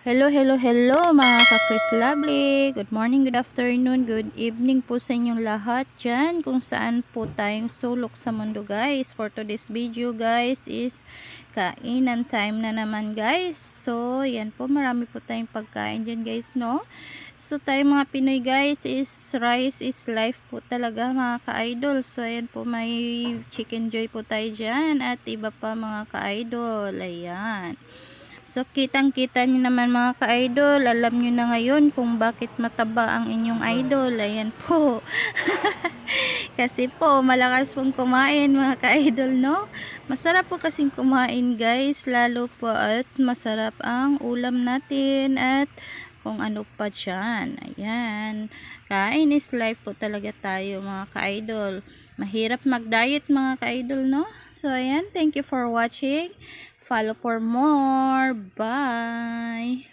Hello, hello, hello mga ka-Chris Lovely. Good morning, good afternoon, good evening po sa inyong lahat dyan kung saan po tayong sulok sa mundo guys. For today's video guys is kainan time na naman guys. So, yan po, marami po tayong pagkain dyan guys, no? So, tayo mga Pinoy guys is rice is life po talaga mga ka-idol. So, ayan po, may chicken joy po tayo dyan at iba pa mga ka-idol. Ayan. So, kitang-kita nyo naman mga ka-idol. Alam nyo na ngayon kung bakit mataba ang inyong idol. Ayan po. kasi po, malakas pong kumain mga ka-idol, no? Masarap po kasing kumain guys. Lalo po at masarap ang ulam natin at kung ano pa dyan. Ayan. Kain is life po talaga tayo mga ka-idol. Mahirap mag-diet mga ka-idol, no? So, ayan. Thank you for watching. Follow for more. Bye.